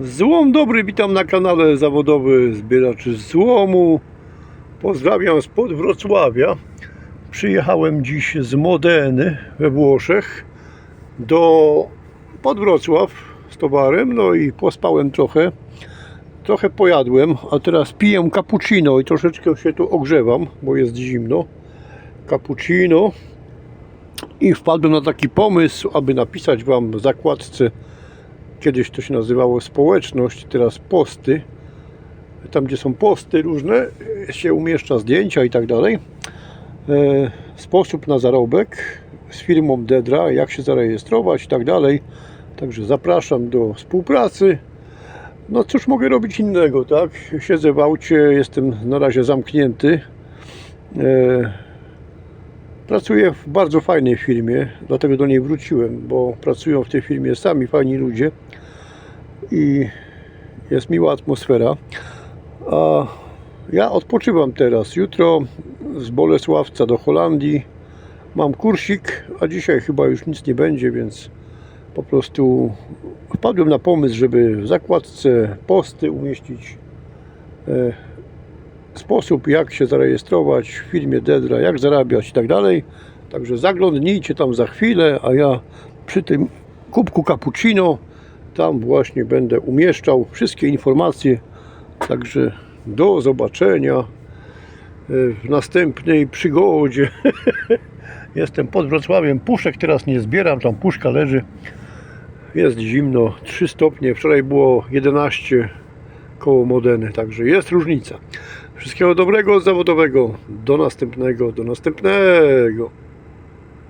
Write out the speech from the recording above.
Złom dobry, witam na kanale zawodowy zbieracz złomu. Pozdrawiam spod Wrocławia. Przyjechałem dziś z Modeny we Włoszech do pod Wrocław z towarem, no i pospałem trochę. Trochę pojadłem, a teraz piję cappuccino i troszeczkę się tu ogrzewam, bo jest zimno. Cappuccino i wpadłem na taki pomysł, aby napisać Wam zakładce Kiedyś to się nazywało społeczność, teraz posty. Tam, gdzie są posty różne, się umieszcza zdjęcia i tak dalej. E, Sposób na zarobek z firmą Dedra, jak się zarejestrować i tak dalej. Także zapraszam do współpracy. No cóż mogę robić innego, tak? Siedzę w aucie, jestem na razie zamknięty. Pracuję w bardzo fajnej firmie, dlatego do niej wróciłem, bo pracują w tej firmie sami fajni ludzie i jest miła atmosfera. A ja odpoczywam teraz. Jutro z Bolesławca do Holandii mam kursik, a dzisiaj chyba już nic nie będzie, więc po prostu wpadłem na pomysł, żeby w zakładce posty umieścić e, sposób, jak się zarejestrować w firmie Dedra, jak zarabiać i tak dalej. Także zaglądnijcie tam za chwilę, a ja przy tym kubku cappuccino tam właśnie będę umieszczał wszystkie informacje. Także do zobaczenia w następnej przygodzie. Jestem pod Wrocławiem. Puszek teraz nie zbieram, tam puszka leży. Jest zimno, 3 stopnie. Wczoraj było 11 koło Modeny, także jest różnica. Wszystkiego dobrego zawodowego. Do następnego, do następnego.